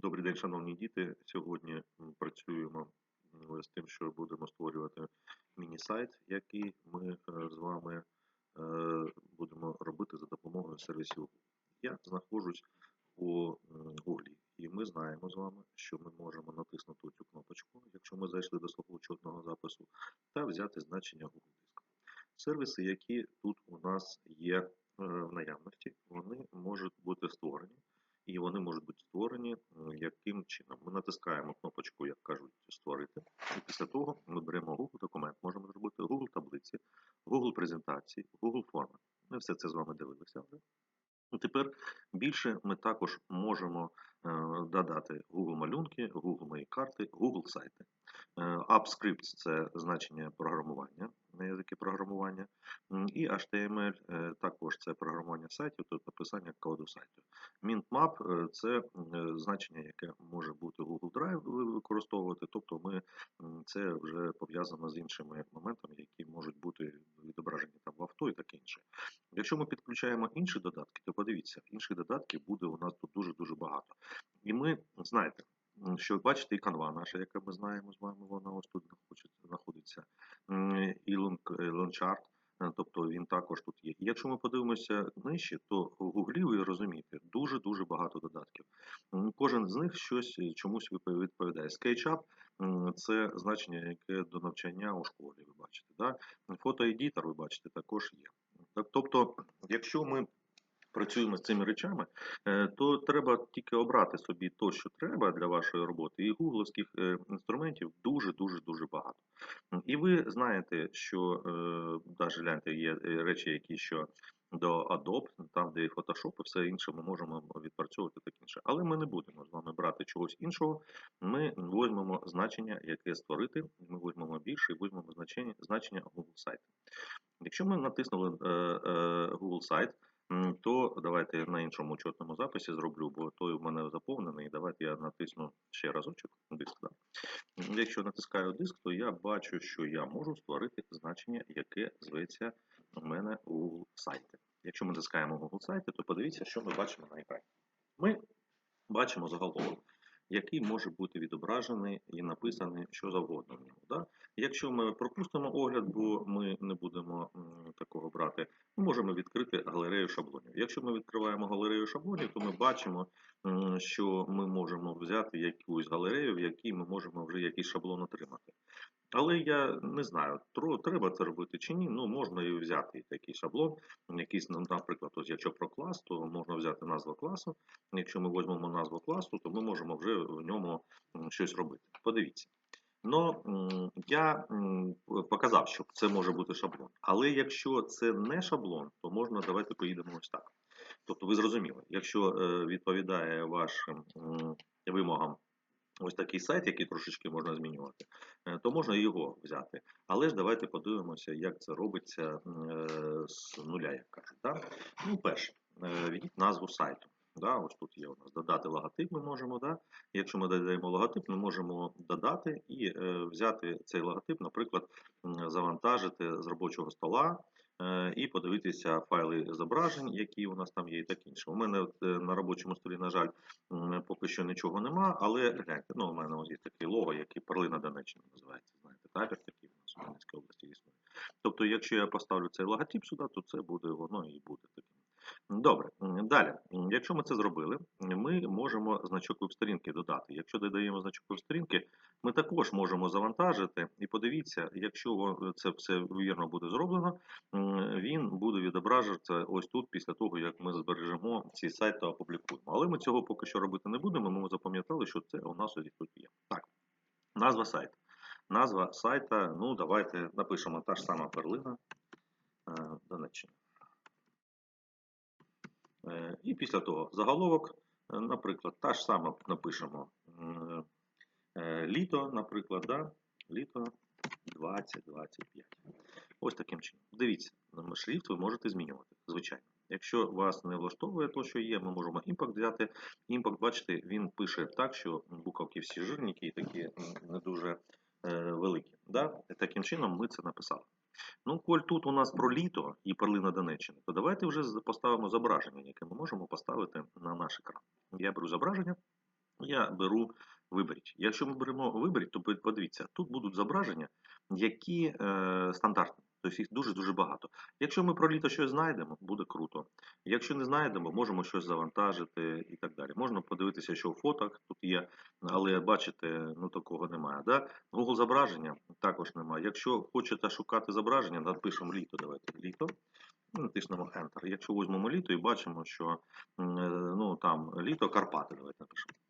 Добрий день, шановні діти. Сьогодні працюємо з тим, що будемо створювати міні-сайт, який ми е, з вами е, будемо робити за допомогою сервісів Я знаходжусь у Google, і ми знаємо з вами, що ми можемо натиснути цю кнопочку, якщо ми зайшли до свого учетного запису, та взяти значення Google диска. Сервіси, які тут у нас є е, в наявності, вони можуть бути створені і вони можуть бути створені яким чином. Ми натискаємо кнопочку, як кажуть, створити. І після того ми беремо Google документ, можемо зробити Google таблиці, Google презентації, Google форми. Ми все це з вами дивилися. Ну, Тепер більше ми також можемо е, додати Google малюнки, Google мої карти, Google сайти. Е, AppScripts – це значення програмування на язики програмування. І HTML е, також це програмування сайтів, тобто написання коду сайту. MintMap е, це значення, яке може бути Google Drive використовувати, тобто ми це вже пов'язано з іншими моментами, які можуть бути відображені там в авто і таке інше. Якщо ми підключаємо інші додатки, то подивіться, інших додатків буде у нас тут дуже-дуже багато. І ми, знаєте, що бачите, і канва наша, яка ми знаємо з вами, вона ось тут знаходиться- і е, Longchart, е, тобто він також тут є. Якщо ми подивимося нижче, то в Гуглі ви розумієте, дуже-дуже багато додатків. Кожен з них щось е, чомусь відповідає. SketchUp – це значення, яке до навчання у школі, ви бачите. Да? Фотоедітор, ви бачите, також є. Тобто, якщо ми працюємо з цими речами, е, то треба тільки обрати собі то, що треба для вашої роботи, і гугловських е, інструментів дуже дуже дуже багато. І ви знаєте, що навіть гляньте, є е, речі, які що до Adobe, там де і Photoshop, і все інше ми можемо відпрацьовувати так інше. Але ми не будемо з вами брати чогось іншого. Ми візьмемо значення, яке створити. Ми візьмемо більше і візьмемо значення, значення Google сайту. Якщо ми натиснули е, е, Google сайт, то давайте я на іншому учетному записі зроблю, бо той у мене заповнений. Давайте я натисну ще разочок диск. Да. Якщо натискаю диск, то я бачу, що я можу створити значення, яке зветься у мене Google сайті. Якщо ми натискаємо Google сайти, то подивіться, що ми бачимо на екрані. Ми бачимо заголовок, який може бути відображений і написаний що завгодно в ньому. Да? Якщо ми пропустимо огляд, бо ми не будемо такого брати, ми можемо відкрити галерею шаблонів. Якщо ми відкриваємо галерею шаблонів, то ми бачимо, що ми можемо взяти якусь галерею, в якій ми можемо вже якийсь шаблон отримати. Але я не знаю, треба це робити чи ні. Ну, можна і взяти такий шаблон, якийсь, наприклад, ось якщо про клас, то можна взяти назву класу. Якщо ми візьмемо назву класу, то ми можемо вже в ньому щось робити. Подивіться. Ну, я показав, що це може бути шаблон. Але якщо це не шаблон, то можна давайте поїдемо ось так. Тобто, ви зрозуміли, якщо е, відповідає вашим вимогам ось такий сайт, який трошечки можна змінювати, е, то можна його взяти. Але ж давайте подивимося, як це робиться е, з нуля, як кажуть. Ну, перше, введіть назву сайту. Да, ось тут є у нас додати логотип, ми можемо. Да? Якщо ми додаємо логотип, ми можемо додати і е, взяти цей логотип, наприклад, завантажити з робочого стола е, і подивитися файли зображень, які у нас там є, і так інше. У мене е, на робочому столі, на жаль, поки що нічого нема, але гляньте, ну, у мене ось є такий лого, який Перлина Донеччина називається. Знаєте, табір такий у нас у Донецькій області існує. Тобто, якщо я поставлю цей логотип сюди, то це буде воно і буде. Добре, далі. Якщо ми це зробили, ми можемо значок веб-сторінки додати. Якщо додаємо значок веб-сторінки, ми також можемо завантажити. І подивіться, якщо це все вірно буде зроблено, він буде відображатися ось тут після того, як ми збережемо цей сайт та опублікуємо. Але ми цього поки що робити не будемо. Ми запам'ятали, що це у нас ось тут є. Так, назва сайту. Назва сайта, ну давайте напишемо та ж сама перлина е, Донеччина. Е, І після того заголовок, е, наприклад, та ж сама напишемо е, літо, наприклад, да? літо 2025. Ось таким чином. Дивіться, шрифт ви можете змінювати, звичайно. Якщо вас не влаштовує те, що є, ми можемо імпакт взяти. Імпакт, бачите, він пише так, що буковки всі жирненькі і такі не дуже е, великі. Да? Таким чином ми це написали. Ну, коль тут у нас про літо і перлина Донеччини, то давайте вже поставимо зображення, яке ми можемо поставити на наш екран. Я беру зображення, Я беру виберіть. Якщо ми беремо виберіть, то подивіться, тут будуть зображення, які е, стандартні. Тобто їх дуже-дуже багато. Якщо ми про літо щось знайдемо, буде круто. Якщо не знайдемо, можемо щось завантажити і так далі. Можна подивитися, що в фоток тут є, але бачите, ну такого немає. Да? Google зображення також немає. Якщо хочете шукати зображення, напишемо літо. Давайте літо. Натиснемо Enter. Якщо візьмемо літо і бачимо, що е, ну, там літо Карпати, давайте напишемо.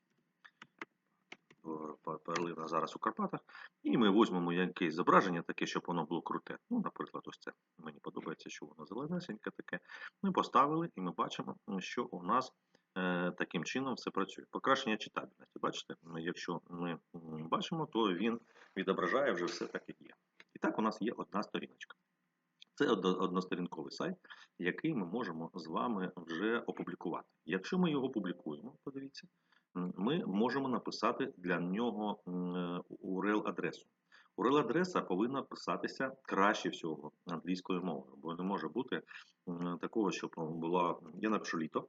Перлина зараз у Карпатах. І ми візьмемо якесь зображення таке, щоб воно було круте. Ну, наприклад, ось це. Мені подобається, що воно зеленесеньке таке. Ми поставили і ми бачимо, що у нас е, таким чином все працює. Покращення читабельності. Бачите, якщо ми бачимо, то він відображає вже все так, як є. І так у нас є одна сторіночка. Це односторінковий сайт, який ми можемо з вами вже опублікувати. Якщо ми його публікуємо, ми можемо написати для нього URL-адресу. URL-адреса повинна писатися краще всього англійською мовою, бо не може бути такого, щоб була. Я напишу літо.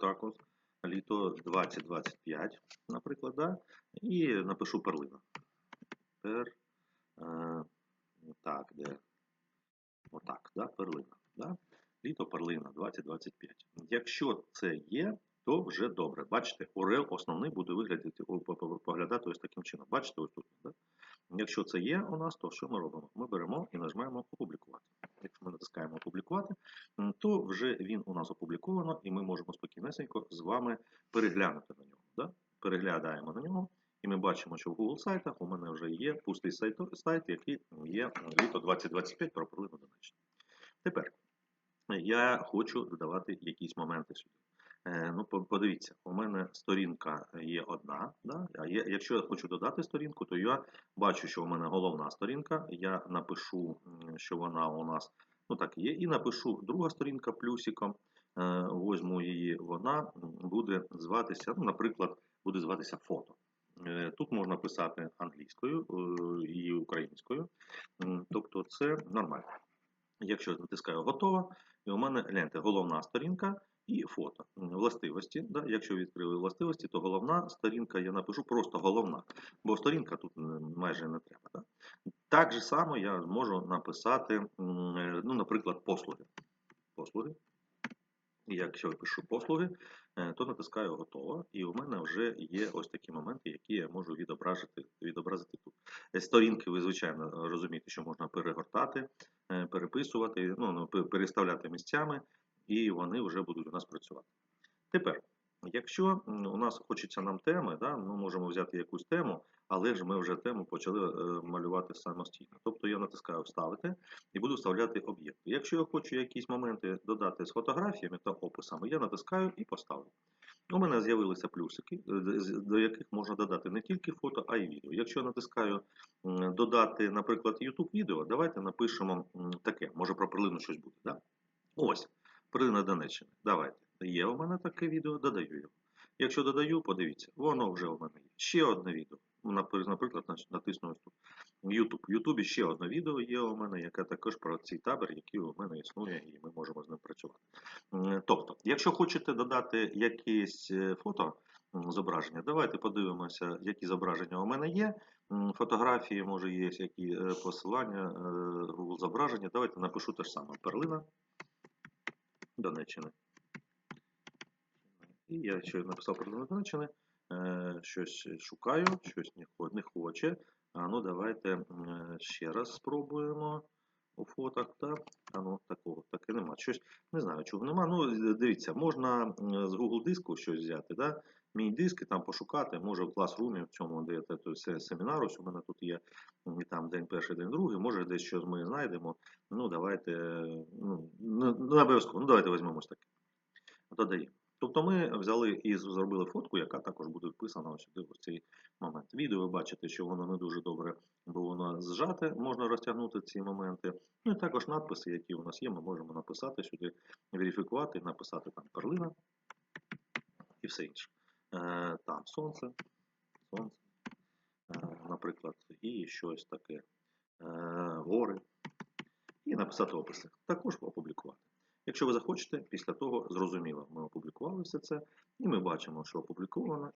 Так от, літо 2025, наприклад, да? і напишу перлина. Пер, е, так, де? Отак, да, перлина. Да? Літо перлина 2025. Якщо це є, то вже добре. Бачите, URL основний буде виглядати, поглядати ось таким чином. Бачите, ось тут. Да? Якщо це є у нас, то що ми робимо? Ми беремо і нажимаємо опублікувати. Якщо ми натискаємо опублікувати, то вже він у нас опубліковано, і ми можемо спокійнесенько з вами переглянути на нього. Да? Переглядаємо на нього, і ми бачимо, що в Google сайтах у мене вже є пустий сайт, сайт який є літо 2025 про перлину Донеччини. Тепер я хочу додавати якісь моменти сюди. Е, Ну, подивіться, у мене сторінка є одна. Да? А є, якщо я хочу додати сторінку, то я бачу, що у мене головна сторінка. Я напишу, що вона у нас ну так є, і напишу друга сторінка плюсиком. Е, Возьму її, вона буде зватися, ну, наприклад, буде зватися фото. Е, Тут можна писати англійською і українською, тобто це нормально. Якщо натискаю готово, і у мене гляньте, головна сторінка і фото. Властивості. Да? Якщо відкрили властивості, то головна сторінка я напишу просто головна, бо сторінка тут майже не треба. Да? Так же само я можу написати, е, ну, наприклад, послуги. послуги. Якщо я пишу послуги, е, то натискаю готово, і у мене вже є ось такі моменти, які я можу відобразити, відобразити тут. Е, Сторінки, ви звичайно розумієте, що можна перегортати, переписувати, ну, ну, переставляти місцями, і вони вже будуть у нас працювати. Тепер, якщо у нас хочеться нам теми, да, ми можемо взяти якусь тему, але ж ми вже тему почали е, малювати самостійно. Тобто я натискаю Вставити і буду вставляти об'єкти. Якщо я хочу якісь моменти додати з фотографіями та описами, я натискаю і поставлю. У мене з'явилися плюсики, е, до яких можна додати не тільки фото, а й відео. Якщо я натискаю додати, наприклад, YouTube відео, давайте напишемо таке, може про перлину щось буде. Да? Ось, перлина Донеччини. Давайте. Є у мене таке відео, додаю його. Якщо додаю, подивіться, воно вже у мене є. Ще одне відео. Наприклад, натисну ось тут. YouTube. В Ютубі ще одне відео є у мене, яке також про цей табір, який у мене існує, і ми можемо з ним працювати. Тобто, якщо хочете додати якесь е, фото зображення, давайте подивимося, які зображення у мене є. Фотографії, може, є які е, посилання, е, Google зображення. Давайте напишу те ж саме. Перлина Донеччини. І я ще написав про Донеччини. е, Щось шукаю, щось не хоче. А ну давайте ще раз спробуємо у фотах. Так, а ну такого таки нема. Щось не знаю, чого нема. Ну, дивіться, можна з Google диску щось взяти. Да? Мій диск і там пошукати, може в Classroom, в цьому, де це, семінар, ось у мене тут є, і там день перший, день другий, може десь щось ми знайдемо. Ну, давайте, ну, не обов'язково, ну давайте візьмемо таке. Додаємо. Тобто ми взяли і зробили фотку, яка також буде вписана ось сюди в цей момент. Відео ви бачите, що воно не дуже добре, бо воно зжате, можна розтягнути ці моменти. Ну і також надписи, які у нас є, ми можемо написати сюди, верифікувати, написати там перлина і все інше. Е, там сонце, сонце, е, наприклад, і щось таке, е, гори, і написати описи. Також опублікувати. Якщо ви захочете, після того зрозуміло, ми опублікували все це, і ми бачимо, що опубліковано,